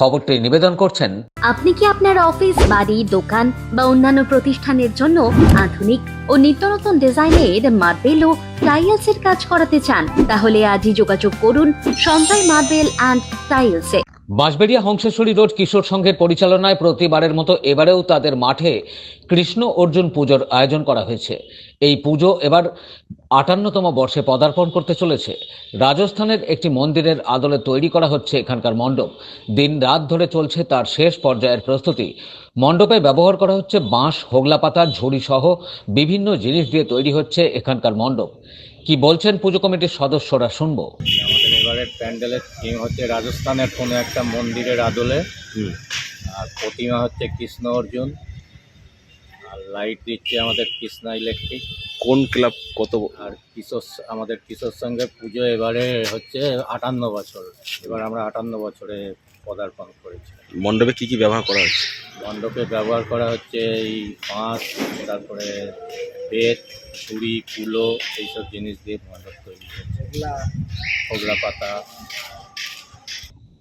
খবরটি নিবেদন করছেন আপনি কি আপনার অফিস, বাড়ি, দোকান বা অন্যান্য প্রতিষ্ঠানের জন্য আধুনিক ও নিত্যনতন ডিজাইনের মার্বেল ও টাইলসের কাজ করাতে চান? তাহলে আজই যোগাযোগ করুন সঞ্জয় মার্বেল অ্যান্ড টাইলসে। বাঁশবেড়িয়া হংসেশ্বরী রোড কিশোর সংঘের পরিচালনায় প্রতিবারের মতো এবারেও তাদের মাঠে কৃষ্ণ অর্জুন পুজোর আয়োজন করা হয়েছে। এই পুজো এবার আটান্নতম বর্ষে পদার্পণ করতে চলেছে। রাজস্থানের একটি মন্দিরের আদলে তৈরি করা হচ্ছে এখানকার মণ্ডপ। দিন রাত ধরে চলছে তার শেষ পর্যায়ের প্রস্তুতি। মণ্ডপে ব্যবহার করা হচ্ছে বাঁশ, হোগলা পাতা, ঝুড়ি সহ বিভিন্ন জিনিস দিয়ে তৈরি হচ্ছে এখানকার মণ্ডপ। কি বলছেন পুজো কমিটির সদস্যরা শুনব। এবারের প্যান্ডেলের থিম হচ্ছে রাজস্থানের কোনো একটা মন্দিরের আদলে। আর প্রতিমা হচ্ছে কৃষ্ণ অর্জুন। আর লাইট দিচ্ছে আমাদের কৃষ্ণা ইলেকট্রিক কোন ক্লাব কত আর কিশোর আমাদের কিশোর সঙ্গে পুজো এবারে হচ্ছে আটান্ন বছর। এবার আমরা আটান্ন বছরে পদার্পণ করেছি। মণ্ডপে কি কি ব্যবহার করা হচ্ছে? মণ্ডপে ব্যবহার করা হচ্ছে এই বাঁশ তারপরে বেত ছুরি কুলো এইসব জিনিস দিয়ে মণ্ডপ তৈরি হচ্ছে। পাতা।